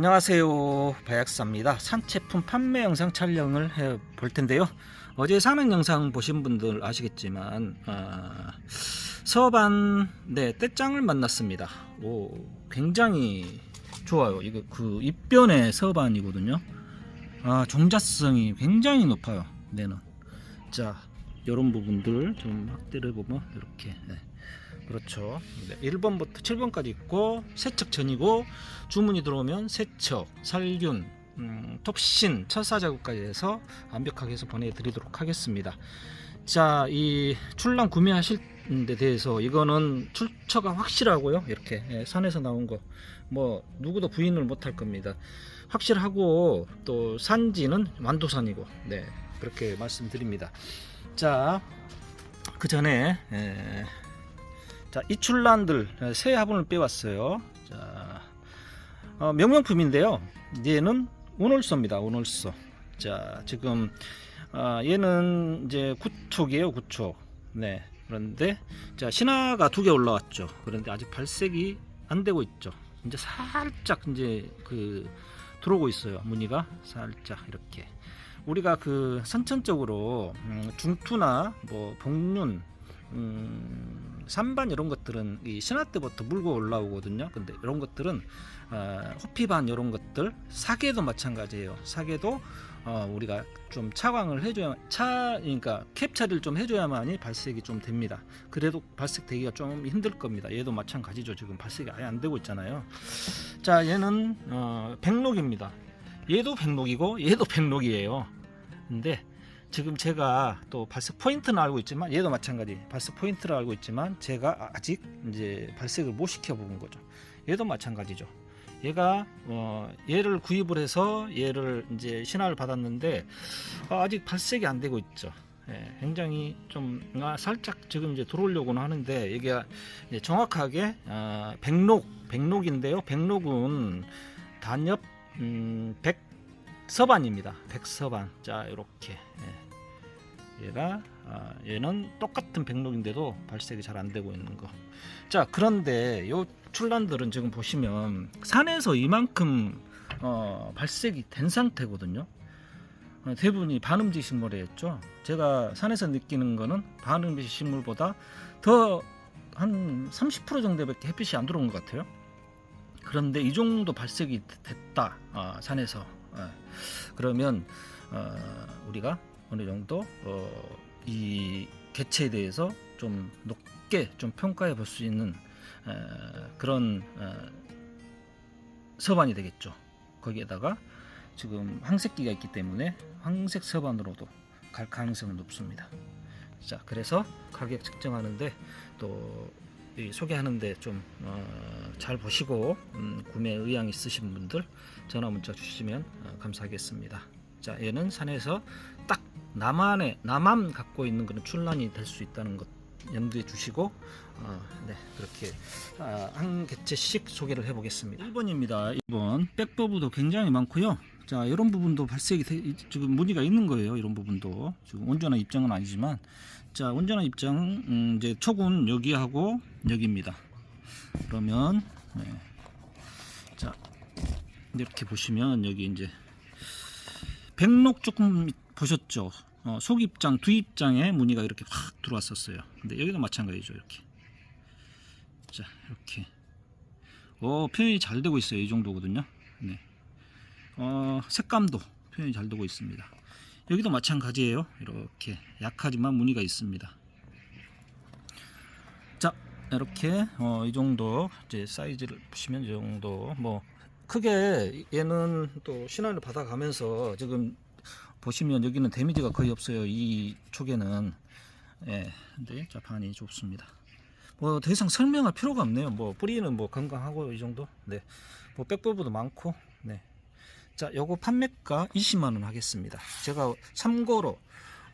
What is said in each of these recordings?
안녕하세요. 바약사입니다. 산채품 판매 영상 촬영을 해 볼 텐데요. 어제 사는 영상 보신 분들 아시겠지만 아, 서반 네 떼짱을 만났습니다. 오 굉장히 좋아요. 이거 그 입변의 서반이거든요. 아 종자성이 굉장히 높아요. 네는. 자 이런 부분들 좀 확대를 보면 이렇게 네. 그렇죠. 네, 1번부터 7번까지 있고 세척 전이고 주문이 들어오면 세척, 살균, 음, 톱신, 철사 작업까지 해서 완벽하게 해서 보내드리도록 하겠습니다. 자, 이 출랑 구매하실 데 대해서 이거는 출처가 확실하고요. 이렇게 예, 산에서 나온 거 뭐 누구도 부인을 못할 겁니다. 확실하고 또 산지는 완도산이고 네 그렇게 말씀드립니다. 자, 그 전에 예, 자, 이출란들 새 화분을 빼왔어요. 자, 어, 명명품인데요. 얘는 오놀소입니다. 오놀소. 자, 지금 아, 얘는 이제 구촉이에요. 구촉. 네. 그런데 자 신화가 두 개 올라왔죠. 그런데 아직 발색이 안 되고 있죠. 이제 살짝 이제 그 들어오고 있어요. 무늬가 살짝 이렇게. 우리가 그 선천적으로 음, 중투나 뭐 복륜 음, 산반 이런 것들은 이 신화 때부터 물고 올라오거든요. 근데 이런 것들은 어, 호피반 이런 것들 사계도 마찬가지예요. 사계도 어, 우리가 좀 차광을 해줘야 차 그러니까 캡 처리를 좀 해줘야만이 발색이 좀 됩니다. 그래도 발색 되기가 좀 힘들 겁니다. 얘도 마찬가지죠. 지금 발색이 아예 안 되고 있잖아요. 자 얘는 어, 백록입니다. 얘도 백록이고 얘도 백록이에요. 근데 지금 제가 또 발색 포인트는 알고 있지만 얘도 마찬가지 발색 포인트를 알고 있지만 제가 아직 이제 발색을 못 시켜 본 거죠. 얘도 마찬가지죠. 얘가 어, 얘를 구입을 해서 얘를 이제 신화를 받았는데 어, 아직 발색이 안 되고 있죠. 예, 굉장히 좀 아, 살짝 지금 이제 들어오려고는 하는데 이게 정확하게 어, 백록 백록인데요. 백록은 단엽 음, 백서반입니다. 백서반 자 이렇게 예. 얘가 아, 얘는 똑같은 백록인데도 발색이 잘 안 되고 있는 거. 자 그런데 요 출란들은 지금 보시면 산에서 이만큼 어, 발색이 된 상태거든요. 어, 대부분이 반음지 식물이었죠. 제가 산에서 느끼는 거는 반음지 식물보다 더 한 30% 정도밖에 햇빛이 안 들어온 것 같아요. 그런데 이 정도 발색이 됐다 어, 산에서 어, 그러면 어, 우리가 어느 정도 어, 이 개체에 대해서 좀 높게 좀 평가해 볼 수 있는 에, 그런 어, 서반이 되겠죠. 거기에다가 지금 황색기가 있기 때문에 황색 서반으로도 갈 가능성은 높습니다. 자, 그래서 가격 측정하는데 또이 소개하는데 좀잘 보시고 음, 구매 의향 있으신 분들 전화 문자 주시면 어, 감사하겠습니다. 자, 얘는 산에서 딱 나만의 나만 갖고 있는 그런 출란이 될 수 있다는 것 염두에 주시고 어, 네 그렇게 아, 한 개체씩 소개를 해보겠습니다. 1번입니다. 1번 백버브도 굉장히 많고요. 자 이런 부분도 발색이 되- 지금 무늬가 있는 거예요. 이런 부분도 지금 온전한 입장은 아니지만 자 온전한 입장 음, 이제 촉은 여기하고 여기입니다. 그러면 네. 자 이렇게 보시면 여기 이제 백록 조금 보셨죠? 어, 속입장, 두입장에 무늬가 이렇게 확 들어왔었어요. 근데 여기도 마찬가지죠. 이렇게. 자, 이렇게. 어, 표현이 잘 되고 있어요. 이 정도거든요. 네. 어, 색감도 표현이 잘 되고 있습니다. 여기도 마찬가지예요. 이렇게 약하지만 무늬가 있습니다. 자, 이렇게 어, 이 정도 이제 사이즈를 보시면 이 정도 뭐 크게 얘는 또 신화를 받아가면서 지금 보시면 여기는 데미지가 거의 없어요. 이 쪽에는 예, 근데 자판이 좁습니다. 뭐 더 이상 설명할 필요가 없네요. 뭐 뿌리는 뭐 건강하고 이 정도. 네, 뭐 백버브도 많고. 네, 자, 요거 판매가 20만 원 하겠습니다. 제가 참고로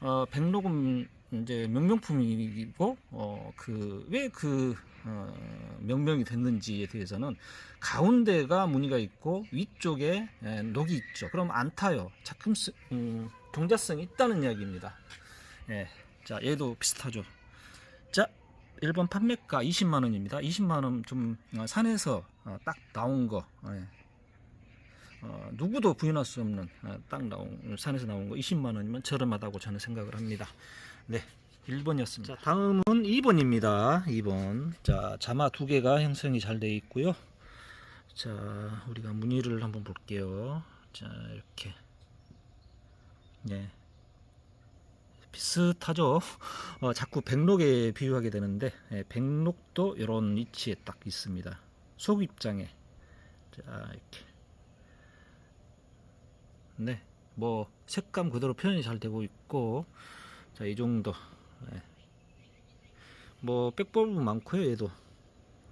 어, 백록은 이제 명명품이고 어, 그왜그 어, 명명이 됐는지에 대해서는 가운데가 무늬가 있고 위쪽에 에, 녹이 있죠. 그럼 안 타요. 작품 스, 음, 동자성이 있다는 이야기입니다. 예. 자, 얘도 비슷하죠. 자, 1번 판매가 20만 원입니다. 20만 원 좀 산에서 어, 딱 나온 거. 예. 어, 누구도 부인할 수 없는 어, 딱 나온 산에서 나온 거 20만 원이면 저렴하다고 저는 생각을 합니다. 네. 1번이었습니다. 자, 다음은 2번입니다. 2번. 자, 자마 두 개가 형성이 잘 되어 있고요. 자, 우리가 무늬를 한번 볼게요. 자, 이렇게. 네. 비슷하죠. 어, 자꾸 백록에 비유하게 되는데 예, 백록도 이런 위치에 딱 있습니다. 속 입장에 자 이렇게 네, 뭐 색감 그대로 표현이 잘 되고 있고 자 이 정도 예. 뭐 백볼은 많고요 얘도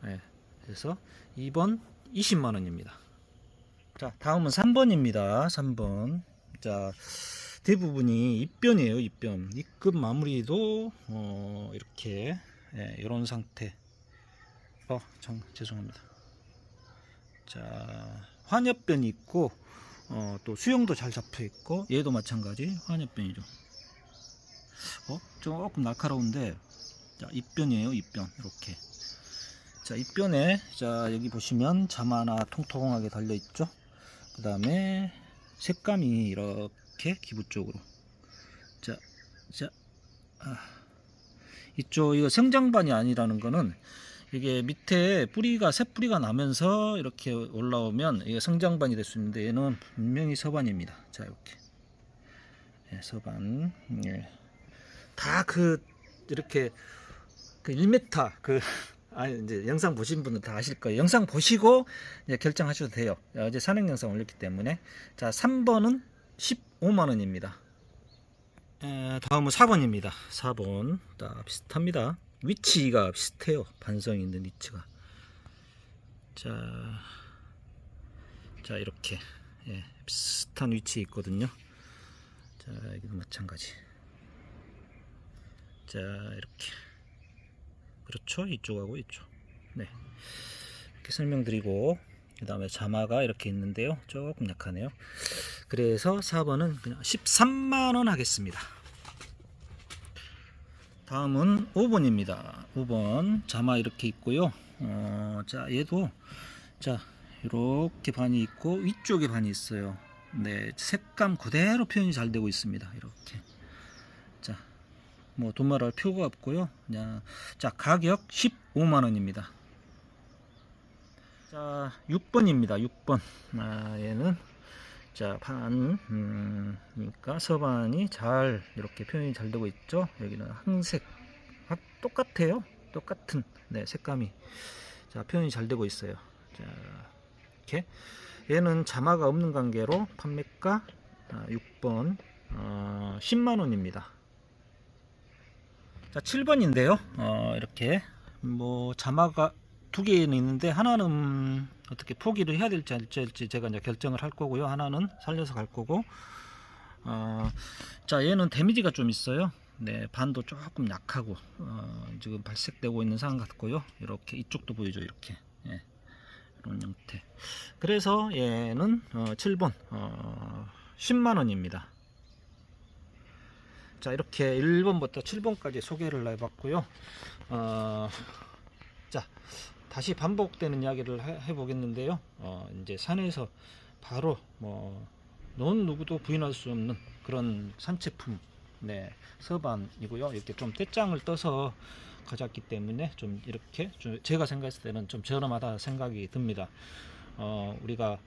예. 그래서 2번 20만 원입니다. 자 다음은 3번입니다. 3번 자 대부분이 입변이에요 입변 입급 마무리도 어, 이렇게 예, 이런 상태 어 참, 죄송합니다 자 환엽변이 있고 어, 또 수영도 잘 잡혀 있고 얘도 마찬가지 환엽변이죠 어? 조금 날카로운데. 자 입변이에요 입변. 이렇게. 자 입변에 자 여기 보시면 잠 하나 통통하게 달려 있죠? 그 다음에 색감이 이렇게 기부 쪽으로. 자, 자, 아, 이쪽 이거 성장반이 아니라는 거는 이게 밑에 뿌리가 새 뿌리가 나면서 이렇게 올라오면 이게 성장반이 될 수 있는데 얘는 분명히 서반입니다. 자 이렇게. 예, 서반. 예. 다 그 이렇게 그 1m 그 아니 이제 영상 보신 분들 다 아실 거예요. 영상 보시고 이제 결정하셔도 돼요. 어제 산행 영상 올렸기 때문에 자 3번은 15만 원입니다. 에, 다음은 4번입니다. 4번 다 비슷합니다. 위치가 비슷해요. 반성 있는 위치가. 자, 자 이렇게 예, 비슷한 위치에 있거든요. 자 여기도 마찬가지. 자 이렇게 그렇죠 이쪽하고 이쪽. 네 이렇게 설명드리고 그 다음에 자마가 이렇게 있는데요. 조금 약하네요. 그래서 4번은 그냥 13만원 하겠습니다. 다음은 5번입니다. 5번 자마 이렇게 있고요. 어, 자 얘도 자 이렇게 반이 있고 위쪽에 반이 있어요. 네 색감 그대로 표현이 잘 되고 있습니다. 이렇게 자 뭐 돈 말할 필요가 없고요. 그냥 자 가격 15만 원입니다. 자 6번입니다. 6번 아, 얘는 자, 반, 음, 그러니까 서반이 잘 이렇게 표현이 잘 되고 있죠. 여기는 항색, 아, 똑같아요. 똑같은 네 색감이 자 표현이 잘 되고 있어요. 자 이렇게 얘는 자마가 없는 관계로 판매가 아, 6번 어, 10만 원입니다. 자 7번인데요. 어, 이렇게 뭐 자마가 두 개는 있는데 하나는 어떻게 포기를 해야 될지 할지 제가 이제 결정을 할 거고요. 하나는 살려서 갈 거고. 어, 자 얘는 데미지가 좀 있어요. 네 반도 조금 약하고 어, 지금 발색되고 있는 상황 같고요. 이렇게 이쪽도 보이죠. 이렇게 예, 이런 형태. 그래서 얘는 어, 7번 어, 10만 원입니다. 자 이렇게 1번부터 7번까지 소개를 해봤고요. 어, 자 다시 반복되는 이야기를 해, 보겠는데요. 어, 이제 산에서 바로 뭐넌 누구도 부인할 수 없는 그런 산채품 네 서반이고요. 이렇게 좀 떼짱을 떠서 가졌기 때문에 좀 이렇게 좀 제가 생각했을 때는 좀 저렴하다 생각이 듭니다. 어, 우리가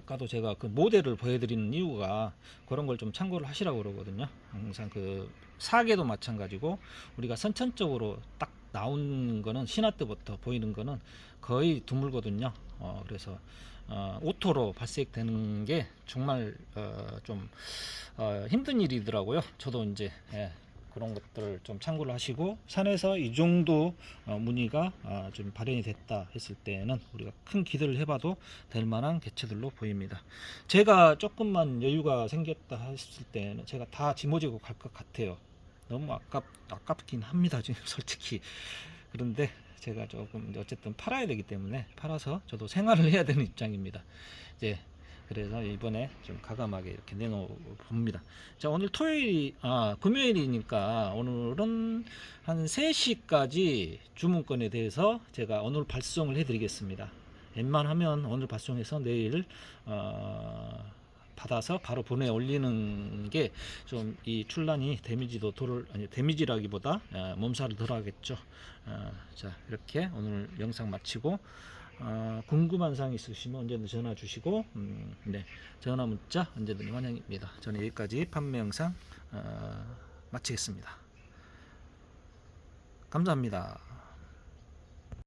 아까도 제가 그 모델을 보여드리는 이유가 그런 걸 좀 참고를 하시라고 그러거든요. 항상 그 사계도 마찬가지고 우리가 선천적으로 딱 나온 거는 신화 때부터 보이는 거는 거의 드물거든요. 어, 그래서 어, 오토로 발색되는 게 정말 어, 좀 어, 힘든 일이더라고요. 저도 이제 예, 그런 것들을 좀 참고를 하시고 산에서 이 정도 어, 무늬가 어, 좀 발현이 됐다 했을 때는 우리가 큰 기대를 해봐도 될 만한 개체들로 보입니다. 제가 조금만 여유가 생겼다 했을 때는 제가 다 짊어지고 갈 것 같아요. 너무 아깝 아깝긴 합니다 지금 솔직히 그런데 제가 조금 어쨌든 팔아야 되기 때문에 팔아서 저도 생활을 해야 되는 입장입니다. 이제 그래서 이번에 좀 가감하게 이렇게 내놓 봅니다. 자, 오늘 토요일, 아, 금요일이니까 오늘은 한 3시까지 주문권에 대해서 제가 오늘 발송을 해 드리겠습니다. 웬만하면 오늘 발송해서 내일 어, 받아서 바로 보내 올리는 게 좀 이 출란이 데미지도 덜 아니 데미지라기보다 어, 몸살을 덜 하겠죠. 어, 자 이렇게 오늘 영상 마치고 어, 궁금한 사항 있으시면 언제든 전화 주시고 음, 네 전화 문자 언제든 환영입니다. 저는 여기까지 판매 영상 어, 마치겠습니다. 감사합니다.